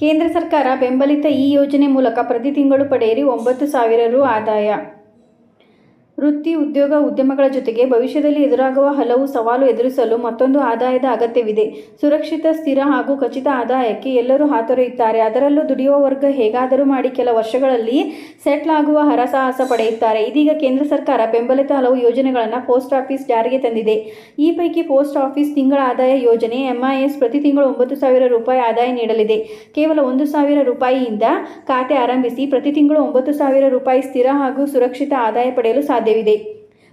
ಕೇಂದ್ರ ಸರ್ಕಾರ ಬೆಂಬಲಿತ ಈ ಯೋಜನೆ ಮೂಲಕ ಪ್ರತಿ ತಿಂಗಳು ಪಡೆಯಿರಿ ಒಂಬತ್ತು ಸಾವಿರ ರು ಆದಾಯ. ವೃತ್ತಿ, ಉದ್ಯೋಗ, ಉದ್ಯಮಗಳ ಜೊತೆಗೆ ಭವಿಷ್ಯದಲ್ಲಿ ಎದುರಾಗುವ ಹಲವು ಸವಾಲು ಎದುರಿಸಲು ಮತ್ತೊಂದು ಆದಾಯದ ಅಗತ್ಯವಿದೆ. ಸುರಕ್ಷಿತ, ಸ್ಥಿರ ಹಾಗೂ ಖಚಿತ ಆದಾಯಕ್ಕೆ ಎಲ್ಲರೂ ಹಾತೊರೆಯುತ್ತಾರೆ. ಅದರಲ್ಲೂ ದುಡಿಯುವ ವರ್ಗ ಹೇಗಾದರೂ ಮಾಡಿ ಕೆಲ ವರ್ಷಗಳಲ್ಲಿ ಸೆಟ್ಲ್ ಆಗುವ ಹರಸಾಹಸ ಪಡೆಯುತ್ತಾರೆ. ಇದೀಗ ಕೇಂದ್ರ ಸರ್ಕಾರ ಬೆಂಬಲಿತ ಹಲವು ಯೋಜನೆಗಳನ್ನು ಪೋಸ್ಟ್ ಆಫೀಸ್ ಜಾರಿಗೆ ತಂದಿದೆ. ಈ ಪೈಕಿ ಪೋಸ್ಟ್ ಆಫೀಸ್ ತಿಂಗಳ ಆದಾಯ ಯೋಜನೆ ಎಂಐಎಸ್ ಪ್ರತಿ ತಿಂಗಳು ಒಂಬತ್ತು ಸಾವಿರ ರೂಪಾಯಿ ಆದಾಯ ನೀಡಲಿದೆ. ಕೇವಲ ಒಂದು ಸಾವಿರ ರೂಪಾಯಿಯಿಂದ ಖಾತೆ ಆರಂಭಿಸಿ ಪ್ರತಿ ತಿಂಗಳು ಒಂಬತ್ತು ಸಾವಿರ ರೂಪಾಯಿ ಸ್ಥಿರ ಹಾಗೂ ಸುರಕ್ಷಿತ ಆದಾಯ ಪಡೆಯಲು ಸಾಧ್ಯವಿದೆ.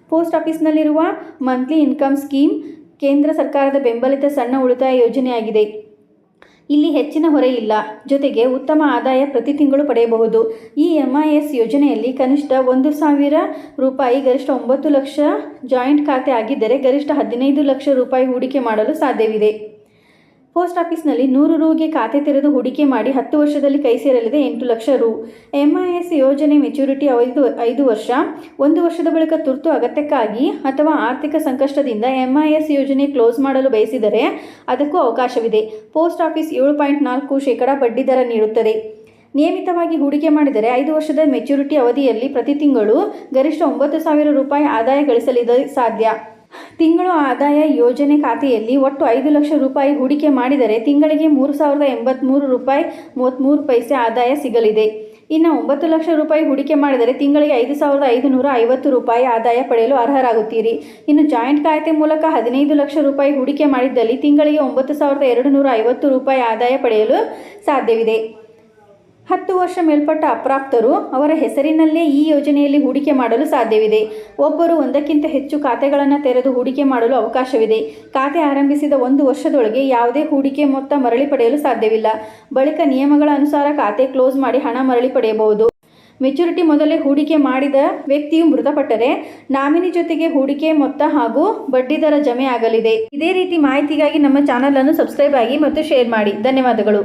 ಪೋಸ್ಟ್ ಆಫೀಸ್ನಲ್ಲಿರುವ ಮಂತ್ಲಿ ಇನ್ಕಮ್ ಸ್ಕೀಮ್ ಕೇಂದ್ರ ಸರ್ಕಾರದ ಬೆಂಬಲಿತ ಸಣ್ಣ ಉಳಿತಾಯ ಯೋಜನೆಯಾಗಿದೆ. ಇಲ್ಲಿ ಹೆಚ್ಚಿನ ಹೊರೆ ಇಲ್ಲ. ಜೊತೆಗೆ ಉತ್ತಮ ಆದಾಯ ಪ್ರತಿ ತಿಂಗಳು ಪಡೆಯಬಹುದು. ಈ ಎಸ್ ಯೋಜನೆಯಲ್ಲಿ ಕನಿಷ್ಠ ಒಂದು ಸಾವಿರ ರೂಪಾಯಿ ಗರಿಷ್ಠ ಒಂಬತ್ತು ಲಕ್ಷ ಜಾಯಿಂಟ್ ಖಾತೆ ಆಗಿದ್ದರೆ ಗರಿಷ್ಠ ಹದಿನೈದು ಲಕ್ಷ ರೂಪಾಯಿ ಹೂಡಿಕೆ ಮಾಡಲು ಸಾಧ್ಯವಿದೆ. ಪೋಸ್ಟ್ ಆಫೀಸ್ನಲ್ಲಿ ನೂರು ರೂಗೆ ಖಾತೆ ತೆರೆದು ಹೂಡಿಕೆ ಮಾಡಿ ಹತ್ತು ವರ್ಷದಲ್ಲಿ ಕೈ ಸೇರಲಿದೆ ಎಂಟು ಲಕ್ಷ ರು. ಎಂಐಎಸ್ ಯೋಜನೆ ಮೆಚುರಿಟಿ ಐದು ಐದು ವರ್ಷ, ಒಂದು ವರ್ಷದ ಬಳಿಕ ತುರ್ತು ಅಗತ್ಯಕ್ಕಾಗಿ ಅಥವಾ ಆರ್ಥಿಕ ಸಂಕಷ್ಟದಿಂದ ಎಂಐಎಸ್ ಯೋಜನೆ ಕ್ಲೋಸ್ ಮಾಡಲು ಬಯಸಿದರೆ ಅದಕ್ಕೂ ಅವಕಾಶವಿದೆ. ಪೋಸ್ಟ್ ಆಫೀಸ್ ಏಳು ಪಾಯಿಂಟ್ ನಾಲ್ಕು ಶೇಕಡ ಬಡ್ಡಿ ದರ ನೀಡುತ್ತದೆ. ನಿಯಮಿತವಾಗಿ ಹೂಡಿಕೆ ಮಾಡಿದರೆ ಐದು ವರ್ಷದ ಮೆಚುರಿಟಿ ಅವಧಿಯಲ್ಲಿ ಪ್ರತಿ ತಿಂಗಳು ಗರಿಷ್ಠ ಒಂಬತ್ತು ಸಾವಿರ ರೂಪಾಯಿ ಆದಾಯ ಗಳಿಸಲಿದೆ ಸಾಧ್ಯ. ತಿಂಗಳು ಆದಾಯ ಯೋಜನೆ ಖಾತೆಯಲ್ಲಿ ಒಟ್ಟು ಐದು ಲಕ್ಷ ರೂಪಾಯಿ ಹೂಡಿಕೆ ಮಾಡಿದರೆ ತಿಂಗಳಿಗೆ ಮೂರು ಸಾವಿರದ ಎಂಬತ್ತ್ಮೂರು ರೂಪಾಯಿ ಮೂವತ್ತ್ಮೂರು ಪೈಸೆ ಆದಾಯ ಸಿಗಲಿದೆ. ಇನ್ನು ಒಂಬತ್ತು ಲಕ್ಷ ರೂಪಾಯಿ ಹೂಡಿಕೆ ಮಾಡಿದರೆ ತಿಂಗಳಿಗೆ ಐದು ಸಾವಿರದ ಐದುನೂರ ಐವತ್ತು ರೂಪಾಯಿ ಆದಾಯ ಪಡೆಯಲು ಅರ್ಹರಾಗುತ್ತೀರಿ. ಇನ್ನು ಜಾಯಿಂಟ್ ಖಾತೆ ಮೂಲಕ ಹದಿನೈದು ಲಕ್ಷ ರೂಪಾಯಿ ಹೂಡಿಕೆ ಮಾಡಿದ್ದಲ್ಲಿ ತಿಂಗಳಿಗೆ ಒಂಬತ್ತು ಸಾವಿರದ ಎರಡು ನೂರ ಐವತ್ತು ರೂಪಾಯಿ ಆದಾಯ ಪಡೆಯಲು ಸಾಧ್ಯವಿದೆ. ಹತ್ತು ವರ್ಷ ಮೇಲ್ಪಟ್ಟ ಅಪ್ರಾಪ್ತರು ಅವರ ಹೆಸರಿನಲ್ಲೇ ಈ ಯೋಜನೆಯಲ್ಲಿ ಹೂಡಿಕೆ ಮಾಡಲು ಸಾಧ್ಯವಿದೆ. ಒಬ್ಬರು ಒಂದಕ್ಕಿಂತ ಹೆಚ್ಚು ಖಾತೆಗಳನ್ನು ತೆರೆದು ಹೂಡಿಕೆ ಮಾಡಲು ಅವಕಾಶವಿದೆ. ಖಾತೆ ಆರಂಭಿಸಿದ ಒಂದು ವರ್ಷದೊಳಗೆ ಯಾವುದೇ ಹೂಡಿಕೆ ಮೊತ್ತ ಮರಳಿ ಪಡೆಯಲು ಸಾಧ್ಯವಿಲ್ಲ. ಬಳಿಕ ನಿಯಮಗಳ ಅನುಸಾರ ಖಾತೆ ಕ್ಲೋಸ್ ಮಾಡಿ ಹಣ ಮರಳಿ ಪಡೆಯಬಹುದು. ಮೆಚುರಿಟಿ ಮೊದಲೇ ಹೂಡಿಕೆ ಮಾಡಿದ ವ್ಯಕ್ತಿಯು ಮೃತಪಟ್ಟರೆ ನಾಮಿನಿ ಜೊತೆಗೆ ಹೂಡಿಕೆ ಮೊತ್ತ ಹಾಗೂ ಬಡ್ಡಿದರ ಜಮೆ ಆಗಲಿದೆ. ಇದೇ ರೀತಿ ಮಾಹಿತಿಗಾಗಿ ನಮ್ಮ ಚಾನಲ್ ಅನ್ನು ಸಬ್ಸ್ಕ್ರೈಬ್ ಆಗಿ ಮತ್ತು ಶೇರ್ ಮಾಡಿ. ಧನ್ಯವಾದಗಳು.